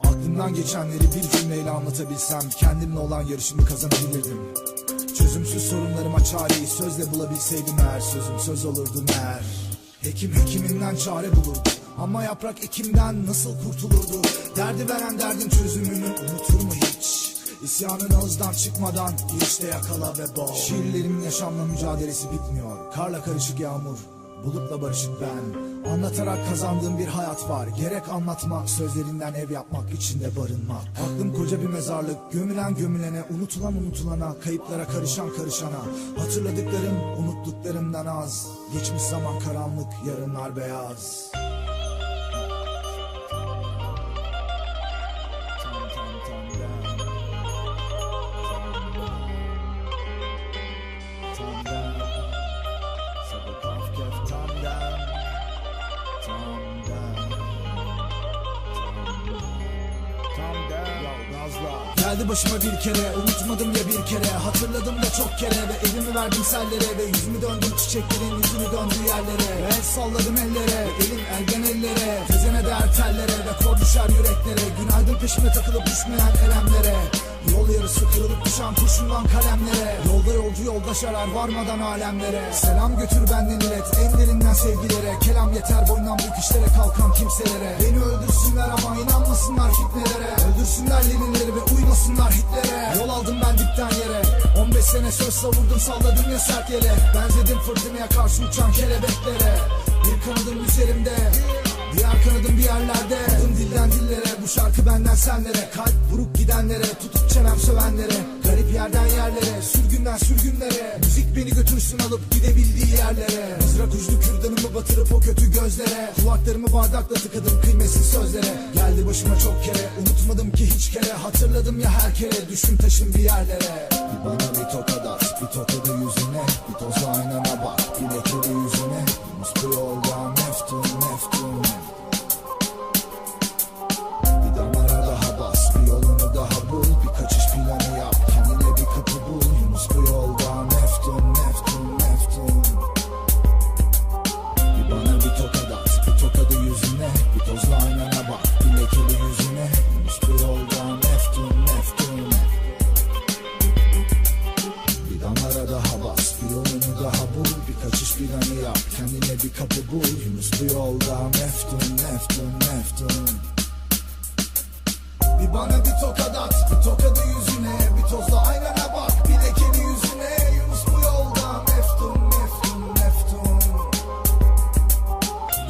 Aklımdan geçenleri bir cümleyle anlatabilsem Kendimle olan yarışımı kazanabilirdim. Çözümsüz sorunlarıma çareyi sözle bulabilseydim eğer Sözüm söz olurdu meğer. Hekim hekiminden çare bulurdu Ama yaprak ekimden nasıl kurtulurdu? Derdi veren derdin çözümünü unutur mu hiç? İsyanın ağızdan çıkmadan girişte yakala ve boğ. Şiirlerimin yaşamla mücadelesi bitmiyor. Karla karışık yağmur Bulutla barışık ben. Anlatarak kazandığım bir hayat var. Gerek anlatmak sözlerinden ev yapmak içinde barınmak. Aklım koca bir mezarlık. Gömülen gömülene unutulan unutulana Kayıplara karışan karışana. Hatırladıklarım unuttuklarımdan az. Geçmiş zaman karanlık yarınlar beyaz Geldi başıma bir kere. Unutmadım ya bir kere. Hatırladım da çok kere. Ve elimi verdim sellere. Ve yüzümü döndüm çiçeklerin yüzünü döndüğü yerlere. Ve el salladım ellere. Elim elden ellere. Tezene değer tellere. Ve kor düşer yüreklere. Günaydın peşime takılıp düşmeyen elemlere. Yol yarısı kırılıp düşen kurşundan kalemlere. Yolda yolcu yoldaş arar varmadan alemlere. Selam götür benden ilet en derinden sevgilere. Kelam yeter boyndan büyük işlere kalkan kimselere. Beni öldürsünler ama inanmasınlar fitnelere. Öldürsünler Leninleri ve uymasınlar Hitler'e. Yol aldım ben dipten yere. 15 sene söz savurdum salladım ya sert yele Benzedim fırtınaya karşı uçan kelebeklere. Bir kanadım üzerimde. Diğer kanadım bir yerlerde. Adım dilden dillere. Bu şarkı benden senlere. Kalp vurup gidenlere. Tutup çenem sövenlere. Garip yerden yerlere. Sürgünden sürgünlere. Müzik beni götürsün alıp gidebildiği yerlere. Mızrak uçlu kürdanımı batırıp o kötü gözlere. Kulaklarımı bardakla tıkadım kıymetsiz sözlere. Geldi başıma çok kere Unutmadım ki hiç kere. Hatırladım ya her kere. Düştüm taşım bir yerlere. Bana bir tokat at Buymuş bu yolda meftun meftun meftun Bir bana bir tokat at bir tokadı yüzüne Bir tozla aynana bak. Bir lekeli yüzüne Yunus bu yolda meftun meftun meftun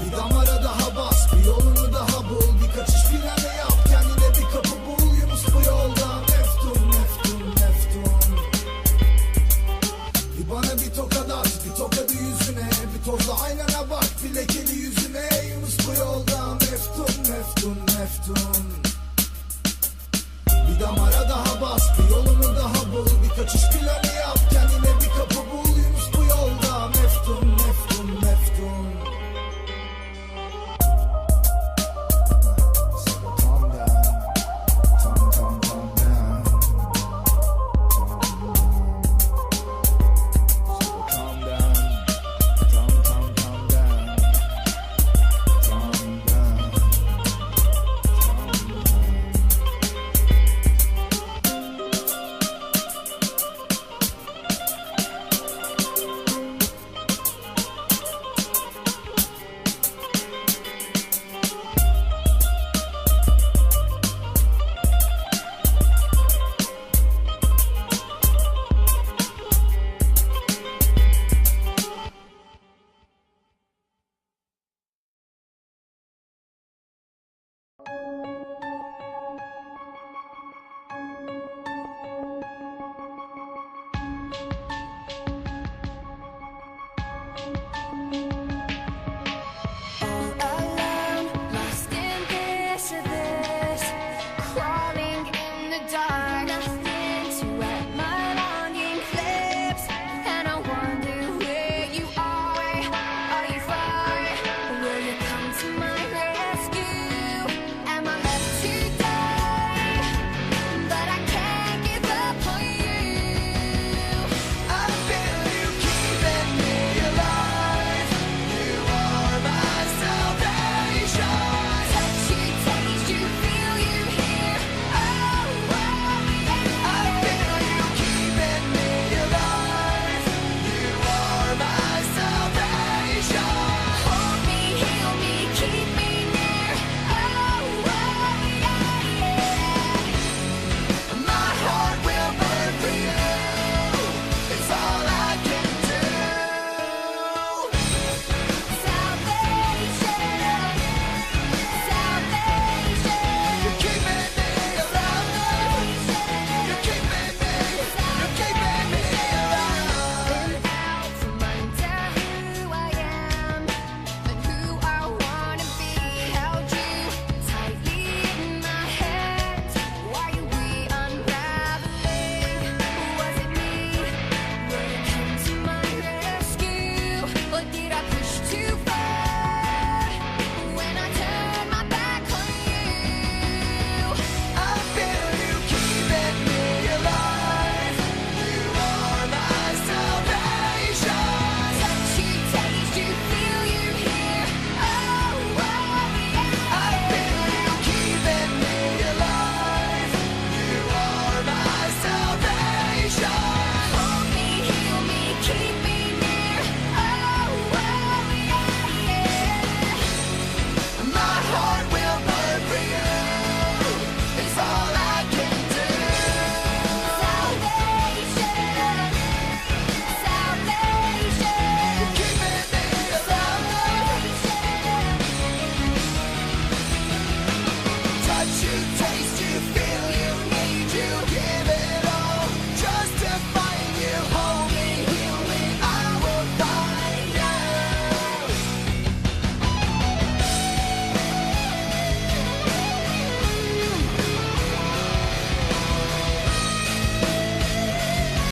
Bir damara daha bas bir yolunu daha bul. Bir kaçış planı yap kendine bir kapı bul. Yunus bu yolda meftun meftun meftun Bir bana bir tokat at bir tokadı yüzüne Bir tozla aynana